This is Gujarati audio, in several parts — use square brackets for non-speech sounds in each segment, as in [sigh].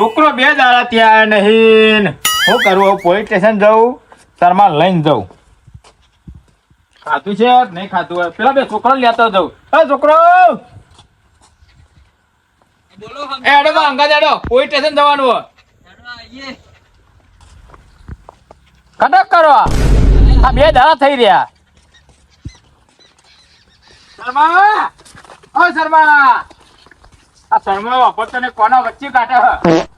છોકરો બે દાડા ત્યાં નહીં શું કરું હવે પોલીસ સ્ટેશન જવું શર્મા લઈને જવું ખાતું છે? નહીં ખાતું હોય. પેલા બે છોકરો લેતો જવું હે છોકરો! કટક કરો બે દાડા થઈ રહ્યા. શર્મા! ઓ શર્મા! આ શર્મા ને કોના વચ્ચે કાઢે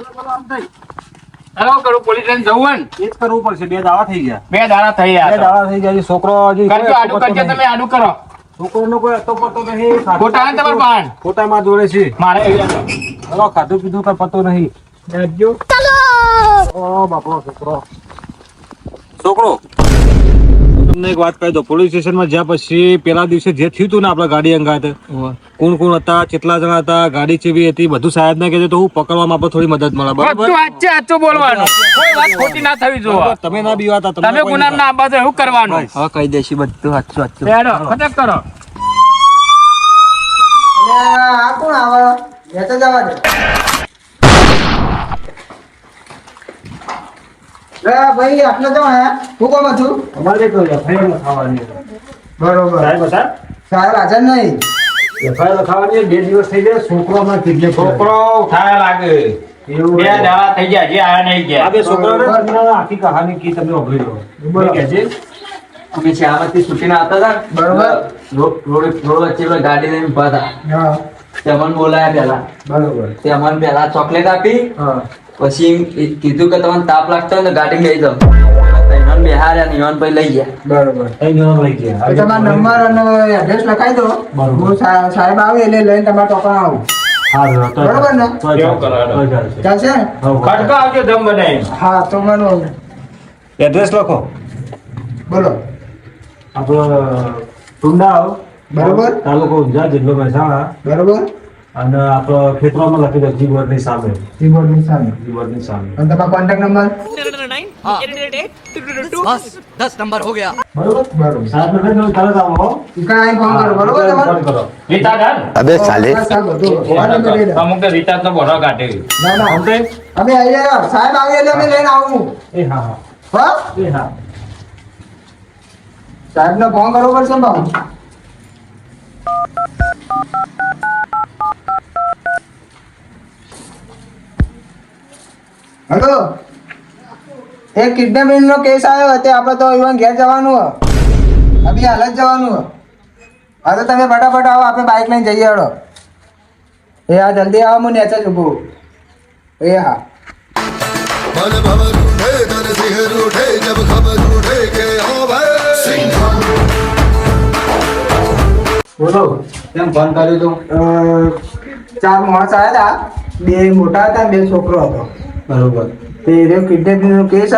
હેલો કરું પોલીસ સ્ટેશન જવું એ જ કરવું પડશે. બે દાવા થઈ ગયા. બે દાડા થઈ બે રહ્યા થઈ ગયા છોકરો હજી કરજો આડું કરજો તમે આડું કરો. છોકરોનો કોઈ અતો પતો નહીં. ખાધું ખોટા ને તમારા પાન? ખોટા માં જોડે છે. મારે હવે ખાધું પીધું કઈ પતો નહીં. ઓ બાપો છોકરો. છોકરો તમને એક વાત કહી દો પોલીસ સ્ટેશનમાં જ્યાં પછી પેલા દિવસે જે થયું હતું ને આપણા ગાડી અંગાત કોણ કોણ હતા કેટલા જણા હતા ગાડી ચેવી હતી બધું સાહેબ ને કહેજો તો હું પકડવામાં આપણે થોડી મદદ મળે. બરાબર? સાચે સાચું બોલવાનું. કોઈ વાત ખોટી ના થવી જોવા. તમે ના બીવાતા તમે ના આંબા એવું કરવાનું? હવે કહી દેશી બધું સાચું સાચું. હેડો કરો. આ કોણ આવે? જવા દે. ભાઈ આટલો તો હે? હું કોમ હતું અમારે તો FIR લખાવવાની બરોબર. સાહેબ હતા સાહેબ હાજર નહીં. FIR લખાવવાની બે દિવસ થઈ ગયા છોકરો હમણાં kidnap છોકરો ઉઠાયા લાગે. બે દાડા થઈ ગયા જે આયા નહીં ગયા. બે છોકરાઓને આખી કહાની કી તમે સાંભળી લો. બોલો. છે? અમે શ્યામથી છૂટીને આવતા હતા. બરોબર. રોડ રોડ વચ્ચે ગાડી લઈને ઊભા હતા. તે અમને બોલાયા પેલા બરોબર. તે અમને પહેલા ચોકલેટ આપી. હા. પછી કીધું કે તમને તાપ લાગતો હોય ને તો ગાડી લઈ જાઓ. તૈયાર બેહાર્યા ને ઈવન પછી લઈ ગયા. બરોબર. કઈ લઈ ગયા. તમારો નંબર અને એડ્રેસ લખાઈ દો. બરોબર. હું સાહેબ આવે એટલે લઈને તમારા ટોકન આવું. બરોબર ને? ચાલશે. આવજો દમ બનાવી હા તો મને એડ્રેસ લખો. બોલો. આપણો ટુંડાવ બરોબર. તાલુકો ઊંઝા જિલ્લો મહેસાણા. બરોબર. અને આપ ખેતરોમાં લખી દો જીવરની સામે. જીવરની સામે. જીવરની સામે. અને તમારો કોન્ટેક્ટ નંબર બસ નંબર હો ગયા. બરોબર? બરોબર. સાહેબ ને તરત આવો. ઇકા આઈ ફોન કરો. બરોબર ફોન રીતા ગાન અબે સાલે. અમુક રીતા તો બોરો કાઢે. ના ના. અમે અમે આવી ગયા સાહેબ આવી એટલે અમે લઈને આવું. એ હા હા. હા એ હા. સાહેબ ને ફોન કરવો પડશે બાબુ એ કિડનેપિંગ નો કેસ આવ્યો હતો આપણે તો ઇવન ઘેર જવાનું હો અભી હાલ જ જવાનું હો હા તો તમે ફટાફટ આવો આપણે બાઇક લઈને જઈએ હળો એ હા જલ્દી આવો હું નેચર જ એ હા. મન ભવ રૂઠે તન સિંહ રૂઠે જબ બોલો. કેમ ફોન કર્યો તો? ચાર માણસ આવ્યા હતા. બે મોટા હતા બે છોકરો હતો. બરોબર. તે રહ્યો કિડનેપિંગનો કેસ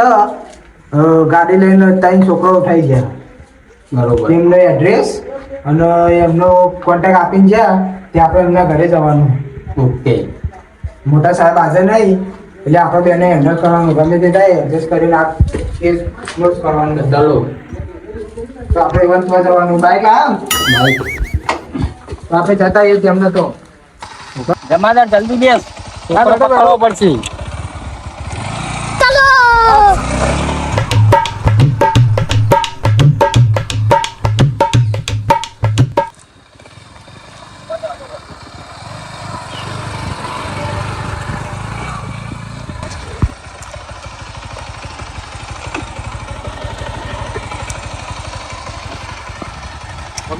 ગાડી લઈને ત્રણ છોકરો ઉઠાઈ ગયા બરોબર. એમનો એડ્રેસ અને એમનો કોન્ટેક્ટ આપીને જ્યાં તે આપણે એમના ઘરે જવાનું. ઓકે. મોટા સાહેબ હાજર નહીં એટલે આપણે બેને હેન્ડલ કરવાનું. ગમે તે થાય એડજસ્ટ કરીને આ કેસ ક્લોઝ કરવાનું. ચાલો. તો આપણે વંશમાં જવાનું. બાઈક આમ તો આપણે જતા એ તેમને તો. જમાદાર જલ્દી બેસ. પડશે.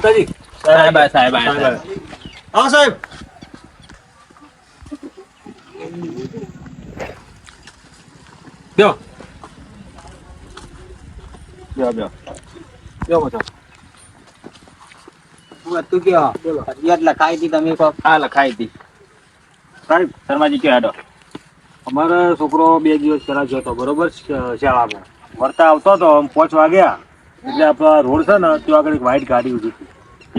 મમતાજી સાહેબ આયા, સાહેબ આયા, સાહેબ હા સાહેબ બ્યો બ્યો બ્યો બ્યો બધા હું હતું કે ફરિયાદ લખાઈ હતી તમે કહો આ લખાઈ હતી સાહેબ શર્માજી કે હેડો અમારો છોકરો બે દિવસ પહેલા ગયો હતો બરોબર? શ- શાળામાં. વળતા આવતો હતો આમ પાંચ વાગ્યા. એટલે આપણા રોડ છે ને ત્યાં આગળ એક વ્હાઈટ ગાડી ઊભી હતી.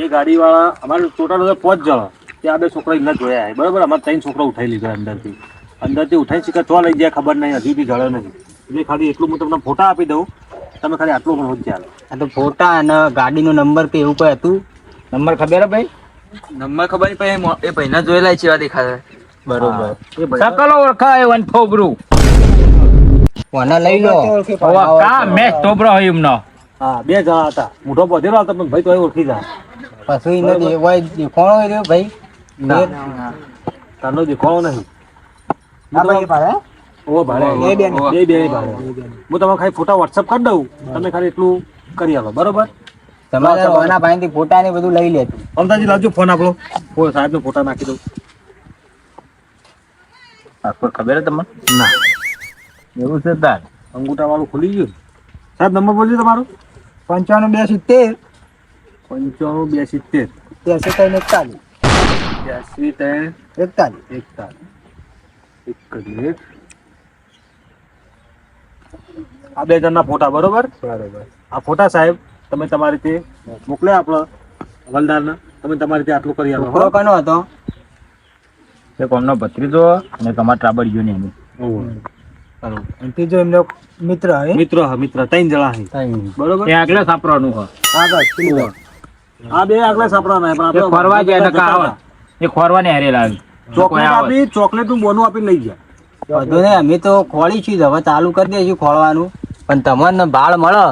એ ગાડીવાળા અમારે ટોટલ હતા પાંચ જણા. ત્યાં બે છોકરા એમને જોયા બરોબર અમારે ત્રણ છોકરા ઉઠાઈ લીધા અંદરથી. અંદરથી ઉઠાઈ શીખે તો લઈ ગયા ખબર નહીં હજી બી જળે નહીં. એટલે ખાલી એટલું હું તમને ફોટા આપી દઉં. તમે ખાલી આટલું પણ હોત આ તો ફોટા અને ગાડીનો નંબર કે એવું કઈ હતું? નંબર ખબર હે ભાઈ? નંબર ખબર નહીં ભાઈ એ ભાઈના જોયેલા છે એવા દેખાતા. બરોબર. એ સકલો ઓળખાય વન થોબરું વના લઈ લો. કા મેચ થોબરો હોય એમનો. હા બે જણા હતા. મોઢો બધેલો હતો પણ ભાઈ તો ઓળખી જાય. પછી એને દેવાય દેખાણો હોય રહ્યો ભાઈ ના. તારનો દેખાણો નહીં. આ ભાઈ પાડે ઓ ભાડે. બે બેન. બે બે ભાડે હું તમને ખાલી ફોટા વોટ્સઅપ કરી દઉં. તમે ખાલી એટલું કરી આવો બરોબર? તમારે ઓના ભાઈથી ફોટા ને બધું લઈ લેતું અમદાજી લાવજો ફોન આપણો. કોઈ સાહેબનો ફોટા નાખી દઉં. ખબર હે તમને? ના. એવું છે તાર. અંગૂઠા વાળું ખુલી ગયું. સાહેબ નંબર બોલજો તમારો. પંચાણું બે સિત્તેર. પંચાણું બે સિત્તેર ત્યાંસી ત્રણ એકતાલીસ ત્યાસી ત્રણ એકતાલીસ. એકતાલીસ એક મિનિટ આ બે જણના ફોટા બરોબર? બરોબર. આ ફોટા સાહેબ તમે તમારી રીતે મોકલ્યા આપણો હવલદારને. તમે તમારી રીતે આટલું કરી આપો ફોટો કનો હતો? તે કોમનો ભત્રીજો અને તમારા ટ્રાબડીઓ ને એની બરોબર. અને ત્રીજો એમનો મિત્ર મિત્ર મિત્ર. ત્રણ જણા બરોબર? ત્યાં આગળ સાપરાનું હા. આગળ. આ બે આગલા સાપડા ના પણ આપણે ફરવા જાય નકા આવે? એ ફરવા ને લાગે. ચોકલેટ આપી ચોકલેટનું બોનું આપી લઈ જાય વધુ ને અમે તો ખોળી છીએ હવે ચાલુ કરી દઈશું ખોળવાનું. પણ તમને બાળ મળે.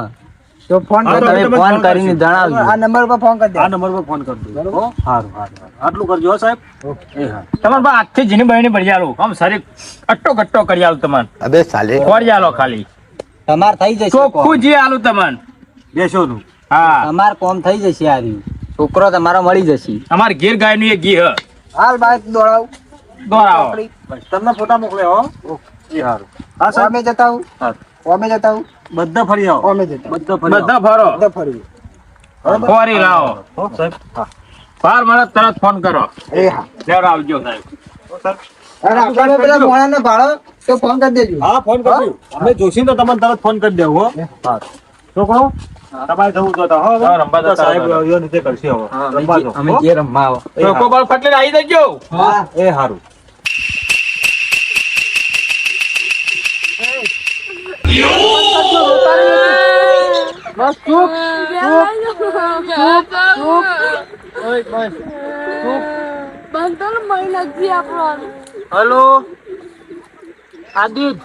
તો ફોન તમે ફોન કરીને જણાવજો. આ નંબર પર ફોન કરજો આ નંબર પર ફોન કરી દો. બરોબર સારું સારું આટલું કરજો સાહેબ. ઓકે. હા. તમારે બા આખી જીની બહેની પડી જાલો આમ સારી કટ્ટો કટ્ટો કરી આલો તમને અબે સાલે. ખોળ જાલો ખાલી. તમાર થઈ જશે ચોખ્ખું જે આલું તમને બેસો નું હા. તમાર કોમ થઈ જશે આ છોકરો તમારો મળી જશે. અમાર ઘેર ગાયનું એ ઘી હ. હાલ બાઈક દોડાવ. દોડાવ. તમને ફોટા મોકલ્યા હો. સારું હા સર અમે જતા હું હા. અમે જતા હું બધા ફરી આવો. અમે જતા બધા ફરી બધા ફરો. બધા ફરી ફરી લાવો. હો સાહેબ. હા. બાર મળે તરત ફોન કરો. એ હા. લેવડ આવજો સાહેબ. અને આપણે પેલા મોણાને ભાડો તો ફોન કરી દેજો. હા ફોન કરજો અમે જોશી તો તમને તરત ફોન કરી દેવું હો. હા. છોકરો તમારે જવું તો હો હવે. હા, રમવા જતા સાહેબ હતા. રીતે કરશે હવે. રમવા જાઓ, અમે જે રમવા આવો. એ બળ ફટલે આવી જજો. હા. એ સારું બસ ચૂપ હલો? આદિત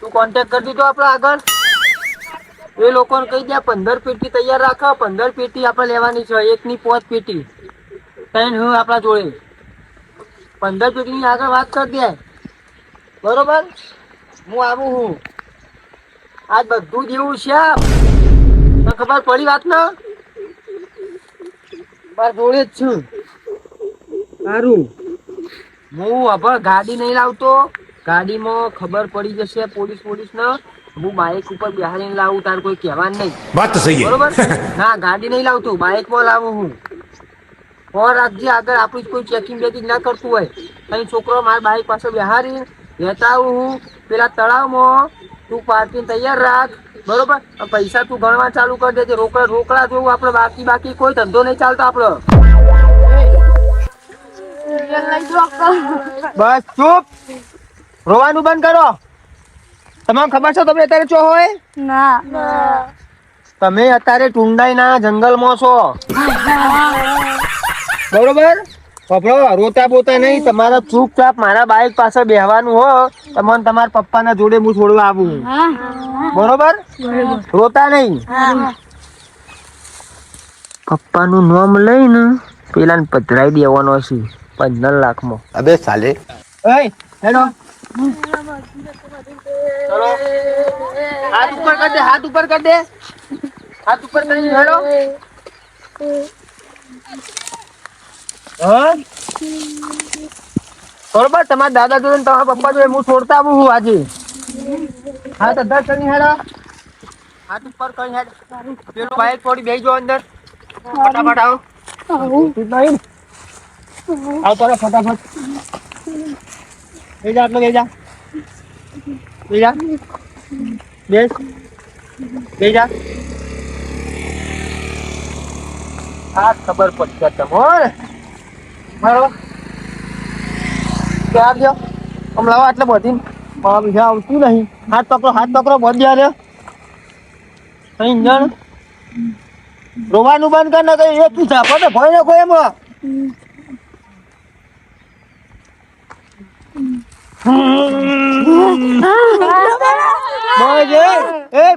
તું કોન્ટેક્ટ કરી દીધો આપણે આગળ? એ લોકોને કહી દે પંદર પેટી તૈયાર રાખો પંદર પેટી આપણે લેવાની છે એક ની પોત પેટી. ત્રણ હું આપણા જોડે. પંદર પેટી આગળ વાત કરી દે. બરોબર? હું આવું હું. આજ બધું જ એવું છે. તને ખબર પડી વાત ના? મારા જોડે જ છું. સારું. હું હવે ગાડી નહીં લાવતો. ગાડીમાં ખબર પડી જશે પોલીસ પોલીસ ને હું બાઇક ઉપર બેહાડીને લાવું તાર કોઈ કહેવાનું નહીં. વાત સહી બરોબર? [laughs] ના ગાડી નહીં લાવતો બાઇકમાં લાવું હું. ફોન રાખજે આગળ આપણું કોઈ ચેકિંગ બેકિંગ ના કરતું હોય. અહીં છોકરો મારા બાઇક પાસે બેહારી લેતા આવું હું. પેલા તળાવમાં તું પાર્કિંગ તૈયાર રાખ. બરોબર? પૈસા તું ગણવા ચાલુ કરી દેજે. રોકડા રોકડા જોવું આપણે બાકી બાકી કોઈ ધંધો નહીં ચાલતો આપણો. બસ ચૂપ. રોવાનું બંધ કરો. તમામ ખબર છે તમે અત્યારે ચો હોય? ના. તમે અત્યારે ટુંડાઈના જંગલમાં છો. બરોબર? પપડો રોતા બોતા નહીં તમારા ચૂપચાપ મારા બાઈક પાસે બેહવાનું હો. તમને તમારા પપ્પાના જોડે હું છોડવા આવું. બરોબર? રોતા નહીં. પપ્પાનું નામ લઈને પેલાને પધરાઈ દેવાનો છે. પંદર લાખમાં. અબે સાલે. હેલો ચલો. હાથ ઉપર કર દે હાથ ઉપર કર દે. હાથ ઉપર કરી હેલો હા? બરોબર તમારા દાદા જોડે તમારા પપ્પા જોડે હું છોડતા આવું છું આજે. હા તો દસ કરી હેડો. હાથ ઉપર કરી હેડ. પેલું બાઈક થોડી બેસી જો અંદર. ફટાફટ આવો. આવ. તો ફટાફટ. એ જા આટલો એ જા. લઈ જા બેસ. લઈ જા આ ખબર પડશે તમને મારો. ક્યાં દો આમ લાવો આટલે બધી મારા બીજા આવતું નહીં. હાથ પકડો હાથ પકડો બંધ યાર અહીં જણ. રોવાનું બંધ કર ને કઈ એક તું સાપો ને ભય ને કોઈ એમાં.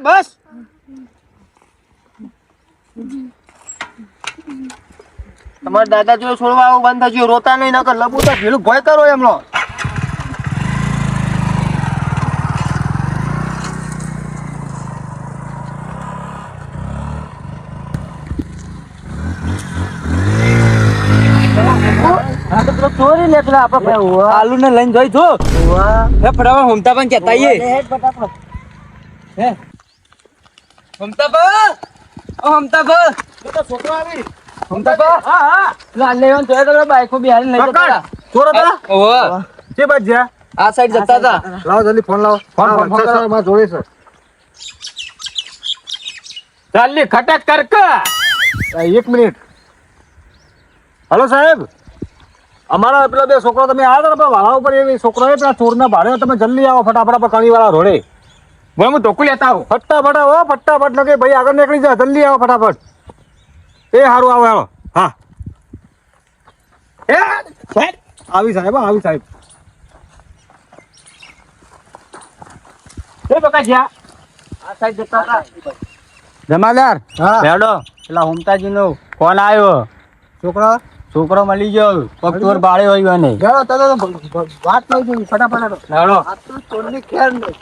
બસ તમારા દાદા જો છોડવા આવું બંધ થયું રોતા નહીં, નકર લપુતા ભેલું ભય કરો એમનો. ચોરી લે પેલા આપડે આલુ ને લઈને જોઈ જો. ફટાફટ હુમતા પણ કેતા આઈએ. હે. હુમતા બા ઓ હુમતા તો છોકરો આવી. હુમતા બા હા હા. લાલ લેવન જોયા તો બાઈકો બિહારી લઈ જતા ચોર હતા ઓહો કે બાજ જા આ સાઈડ જતા હતા. લાવો જલ્દી ફોન લાવો. ફોન, ફોન, ફોન કરો. માં જોડે છે. ચાલી ખટક કરક એક મિનિટ. હલો સાહેબ. અમારા પેલા બે છોકરા તમે આવ્યા હતા વાળા ઉપર એ છોકરો એ પેલા ચોરના ભાડે તમે જલ્દી આવો ફટાફટ આપણે કણી વાળા રોડે. ભાઈ હું ધોકું લેતા આવું. ફટાફટ આવો ફટાફટ લગે ભાઈ આગળ નીકળી જા જલ્દી આવો ફટાફટ. એ સારું આવો આવો. હા. એ સાહેબ, આવી સાહેબ હા, આવી સાહેબ. એ બકા જ્યાં આ સાઈડ જતા હતા. જમાદાર હા. હેડો પેલા હુમતાજી નો ફોન આવ્યો. છોકરા? છોકરો મળી ગયો. પગ તોર બાળે હોય ને ગયો તો વાત નહીં જોઈ ફટાફટ હેડો. હેડો આ ચોરની ખેર નહીં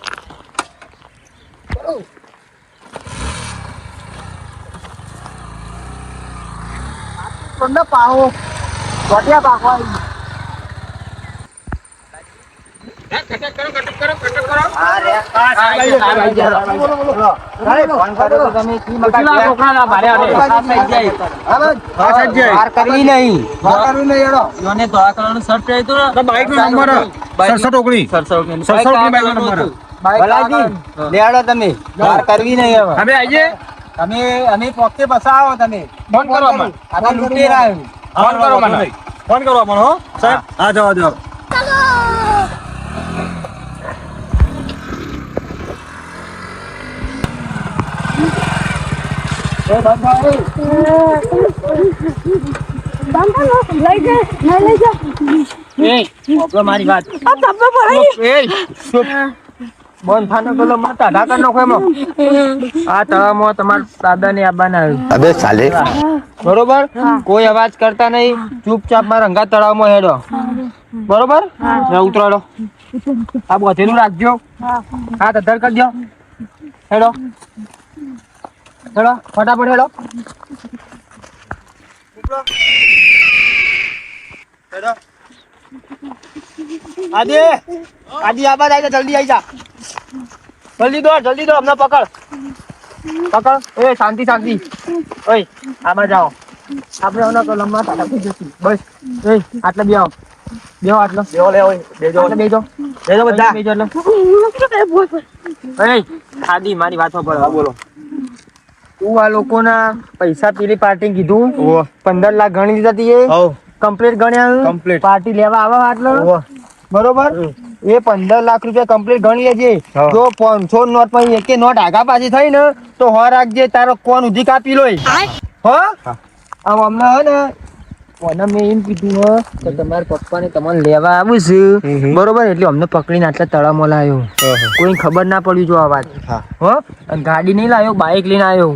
પાવો ચોટિયા પાકવા કરો કરો કરો. તમે. વાર કરવી નહીં તમે અમે પોકે બસાવો તમે ફોન કરો લૂંટેરા ફોન કરો મને ફોન કરો મને હો જવા દો આ તળાવમાં તમાર દાદા ને બરોબર? કોઈ અવાજ કરતા નહીં. ચૂપચાપ મારા રંગા તળાવમાં હેડો. બરોબર? ને ઉતરાડો. આ બધેલું રાખજો. હા. અધર કરજો. હેડો. હેડો ફટાફટ હેડો હેડો આદિ આદિ આબા જાય જલ્દી આવી જા. જલ્દી દોડ જલ્દી દોડ અમને પકડ. પકડ. એ શાંતિ શાંતિ. ઓય આમાં જાઓ. આપણે ઓનો તો લંબા થઈ જશું. બસ. એ આટલે બે આવો બેહો આટલો. બેહો લે ઓય બેજો. બેજો. બેજો બધા. બેજો એટલે. એ આદિ મારી વાત સાંભળ. બોલો. તું આ લોકોના પૈસા પેલી પાર્ટી કીધું. પંદર લાખ ગણી દીધા તીએ કમ્પ્લીટ ગણ્યા કમ્પ્લીટ પાર્ટી લેવા આવા આટલો બરોબર? એ પંદર લાખ રૂપિયા કમ્પ્લીટ ગણી લેજે. જો પાંચસો નોટ પછી એકે નોટ આગા પાછી થઈ ને તો હો રાખજે તારો કોણ ઉધી કાપી લોય. હો? આમ અમને હે ને કોને મેં એમ કીધું હો કે તમારા પપ્પાને તમને લેવા આવું છે. બરોબર? એટલે અમને પકડીને આટલા તળાવમાં લાવ્યો કોઈ ખબર ના પડી જો આ વાત. હો. અને ગાડી નહીં લાવ્યો બાઇક લઈને આવ્યો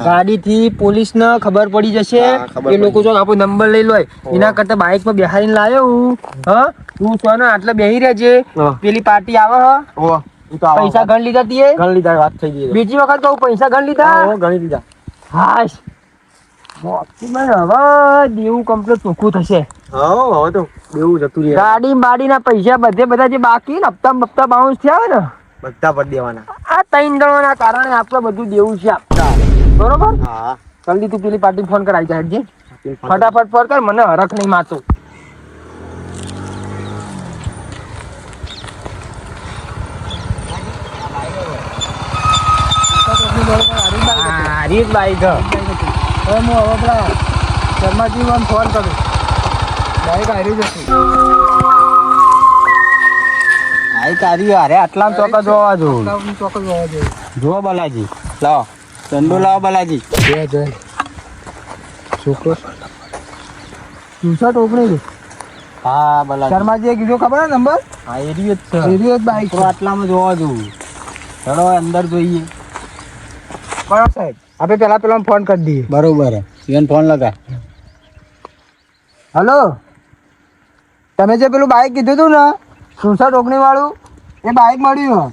ગાડી થી પોલીસ ને ખબર પડી જશે. એ લોકો જો આપણો નંબર લઈ લો એના કરતા બાઇકમાં બેહાડીને લાવ્યો હું. હા? તું છો ને આટલે બેહી રહેજે. પેલી પાર્ટી આવે હ? પૈસા ગણ લીધા તીએ? ગણ લીધા વાત થઈ ગઈ. બીજી વખત કહું પૈસા ગણ લીધા? ગણી લીધા. હાશ. હવે દેવું કમ્પ્લીટ ચોખ્ખું થશે. હા હવે તો દેવું જતું રહે. ગાડી બાડીના પૈસા બધે બધા જે બાકી ને હપ્તા બપ્તા બાઉન્સ થયા હોય ને. બધા પર દેવાના. આ ત્રણ દળોના કારણે આપણે બધું દેવું છે આપતા બરોબર? હા. જલ્દી તું પેલી પાર્ટી ફોન કરાવી જાય હેડજે. ફટાફટ ફોન કર મને હરખ નહીં માતું હારી જ બાઈક હવે હું હવે પેલા શર્માજી ફોન કરું. બાઈક હારી જશે. આઈ તારી અરે આટલા ચોક્કસ જોવા જો ચોક્કસ હોવા જો જો બલાજી. લાવો. ચંદુ લાવો બલાજી. જય જય. છોકરો જુસા ટોપણી દે. હા બલા શર્માજીએ કીધો ખબર નંબર? હા એ જ છે. એ જ બાઈક આટલામાં જોવા જવું ચલો અંદર જોઈએ. બરાબર સાહેબ. આપણે પેલા પેલા ફોન કરી દઈએ. બરોબર એને ફોન લગા હલો? તમે જે પેલું બાઈક કીધું હતું ને સુસઠ ઓગણી વાળું એ બાઈક મળ્યું.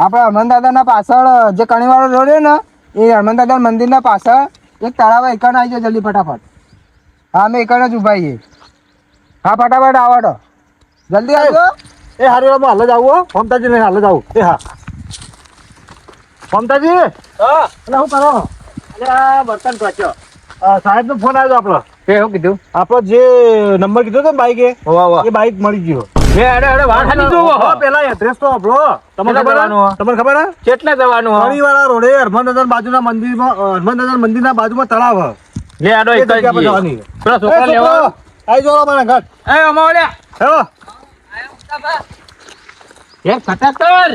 આપણે હનુમાન દાદાના પાછળ જે કણીવાળો રોડ ને એ હનુમાન દાદા મંદિરના પાછળ એક તળાવ એકણ આવી જાય જલ્દી ફટાફટ. હા અમે એકણ જ ઊભા છીએ. હા ફટાફટ આવડો જલ્દી આવજો. એ હારી બાબા હાલ જ આવો મમતાજી ને હાલ જ આવું. એ હા. મમતાજી હા. શું કરો? બર્તન પહોંચ્યો સાહેબ નો ફોન આવ્યો આપણો. એ શું કીધું? આપણો જે નંબર કીધો હતો ને બાઈક એ બાઈક મળી ગયો. મે અરે અરે વાહ ખાલી જોવો. હા, પેલા એડ્રેસ તો આપણો તમને કેટલે ખબર હે? જવાનું હે? તમને ખબર હે? કેટલે જવાનું હો? વાળા રોડે હરમંદર બાજુના મંદિરમાં અ, મંદિરના બાજુમાં તળાવ હે. લે આડો એક જ. પેલા છોકરા લેવા. આઈ એ હેલો. ફટાકર.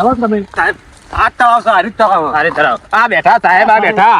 તો તમે. સાહેબ આ તળાવ છે તળાવ. હારી તળાવ. આ બેઠા સાહેબ આ બેઠા.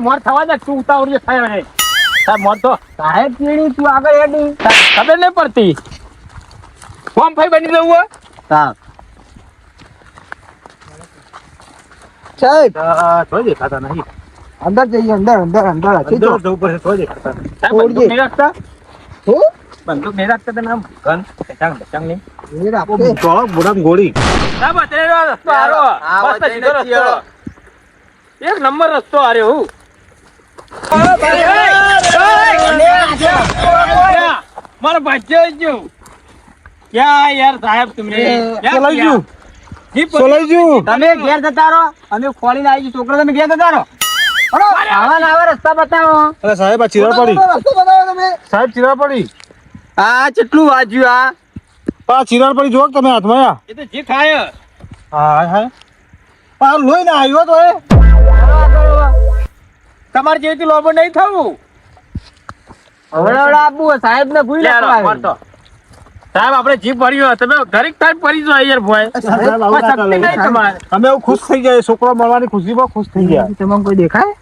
મોર થવા દે તું ઉતાવળ જે થાય નહીં. સાહેબ તો સાહેબ પીણી તું આગળ હેડી ખબર નહીં પડતી કોમ ફાઈ બની જવું હે? સાહેબ આ, દેખાતા નહીં. અંદર જઈએ અંદર અંદર અંદર અંદર જવું પડશે, તોય દેખાતા નહીં. સાહેબ છોડજે. બંદૂક નહીં રાખતા હું? બંદૂક નહીં રાખતા તમે આમ ગન બચાંગ બચાંગ નહીં એ રાખે. ગોળી. સાહેબ અત્યારે રસ્તો હારો સીધો રસ્તો એક નંબર રસ્તો હાર્યો હું મારો બચ્ચો જ ક્યાં યાર સાહેબ તમને સોલાઈ ગયું. જી પર- સોલાઈ તમે ઘેર જતા રહો અમે ખોલીને આવી. છોકરો તમે ઘેર જતા રહો આવા આવા રસ્તા બતાવો અરે સાહેબ આ ચીરા પડી સાહેબ ચીરા આ કેટલું વાજ્યું આ ચીરા પડી જો તમે હાથમાં આ. એ તો આવ્યો તો એ તમારે જેવી લોબો નહીં થવું હવે હવે આપવું સાહેબ ને ભૂલી લે સાહેબ આપણે જીપ ભર્યું તમે ઘડીક ટાઈમ પડી જો યાર ભોય સાહેબ, આવું ના શક્તિ નહીં ચાલે. તમારે. અમે એવું ખુશ થઈ ગયા છોકરો મળવાની ખુશીમાં ખુશ થઈ ગયા તમને કોઈ દેખાય?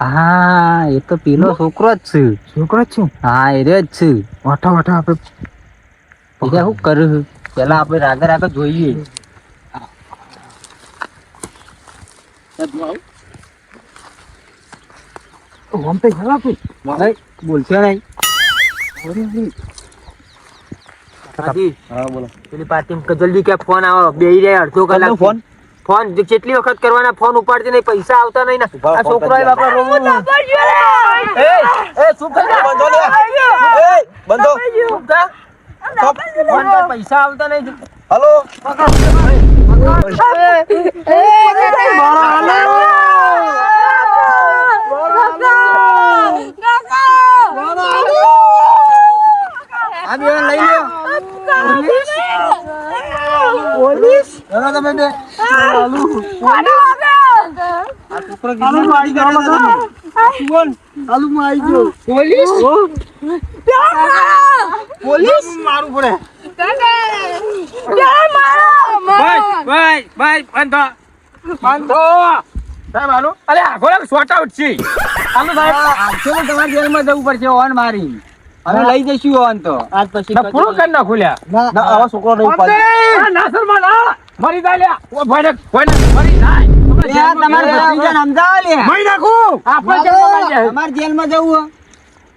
હા એ તો પેલો છોકરો જ છે. છોકરો જ છે? હા એ જ છે. વાઠા વાઠા આપણે બીજા શું કરું પેલા આપણે રાગે રાગે જોઈએ. ઓમ તો જવા તું બોલશે નહીં હા બોલો પેલી પાર્ટી જલ્દી કે ફોન આવો બે રહ્યા અડધો કલાક ફોન? ફોન જેટલી વખત કરવાના ફોન ઉપાડતી નહીં પૈસા આવતા નહીં ને આ છોકરો કરી બાપા રોવું એ એ ચૂપ થઈ બંધો લે. એ, બંધો. ચૂપ થા. ફોન પર પૈસા આવતા નહીં હલો આ બે લઈ લ્યો પોલીસ ચલો તમે બે પોલીસ પોલીસ મારું પડે ભાઈ ભાઈ ભાઈ બંધો બંધો. સાહેબ હાલો અરે આગળ એક શોર્ટ આઉટ છે. હાલો સાહેબ આજે પણ તમારે જેલમાં જવું પડશે ઓન મારી અમે લઈ જઈશું ઓન તો. આજ પછી પૂરો કરી નાખો લ્યા. ના આવા છોકરો મરી જાય લ્યા. ઓ ભાઈને ભાઈને મરી જાય? તમારે ગયા. લે મરી નાખું? આપણે જેલમાં. અમારે જેલમાં જવું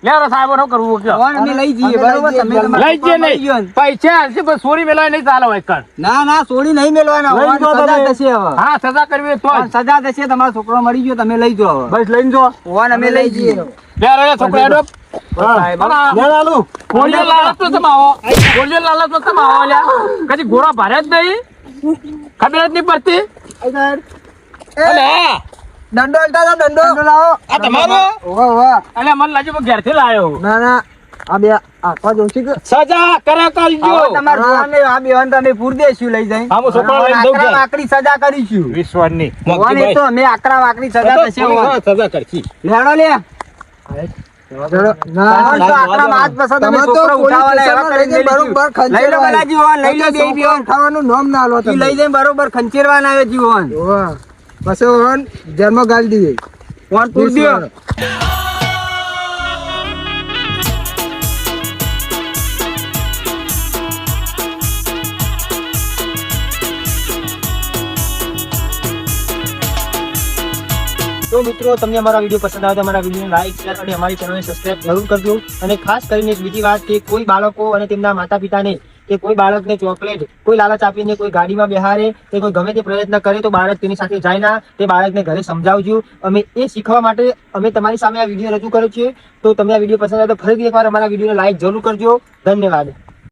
લે રો સાહેબ નો કરવું કે ઓન અમે લઈ જઈએ બરોબર? તમે લઈ જઈએ નહીં. પૈસા હાલશે પણ સોરી મેળવાય નહીં ચાલો એક કણ. ના ના સોરી નહીં મેલવાના ઓન સજા. થશે હવે. હા સજા કરવી તો સજા થશે તમારો છોકરો મરી ગયો તમે લઈ જાઓ હવે. બસ લઈને જો. ઓન અમે લઈ જઈએ. લે રો છોકરા એડો લે લાલચ તો તમે આવો ગોળીઓ લાલચ તો તમે આવો લ્યા. કદી ઘોડા ભારે જ નહીં? ખબર જ નહીં પડતી? દંડો હલતા જાઓ, દંડો. લાવો. આ તમારો? ઓહો ઓહો અલે મને લાગ્યું મેં ઘેરથી લાયો ના ના. આ બે આખવા જોશી કે સજા કરે કરજો. તમાર જોવાને આ બે તમે પૂર દેશું લઈ જાય. હા, હું લઈને જઉં આકરી સજા કરીશું. વિશ્વાસની. જોવાની તો મે આકરા વાકડી સજા થશે. સજા કરશી. લેડો લે. બરોબર ખંચેરવાના આવે જીવન. જન્મ ગાલી દીધી. કોણ પૂર તો મિત્રો, તમને અમારા વીડિયો પસંદ આવે તો અમારા વિડીયોને લાઈક શેર અને અમારી ચેનલને સબસ્ક્રાઇબ જરૂર કરજો. અને ખાસ કરીને બીજી વાત કે કોઈ બાળકો અને તેમના માતા પિતાને કે કોઈ બાળકને ચોકલેટ, કોઈ લાલચ આપીને કોઈ ગાડીમાં બેહારે, કે કોઈ ગમે તે પ્રયત્ન કરે તો બાળક તેની સાથે જાય ના. તે બાળકને ઘરે સમજાવજો. અમે એ શીખવા માટે અમે તમારી સામે આ વીડિયો રજૂ કર્યો છે. તો તમને આ વીડિયો પસંદ આવે તો ફરીથી એકવાર અમારા વિડીયોને લાઈક જરૂર કરજો. ધન્યવાદ.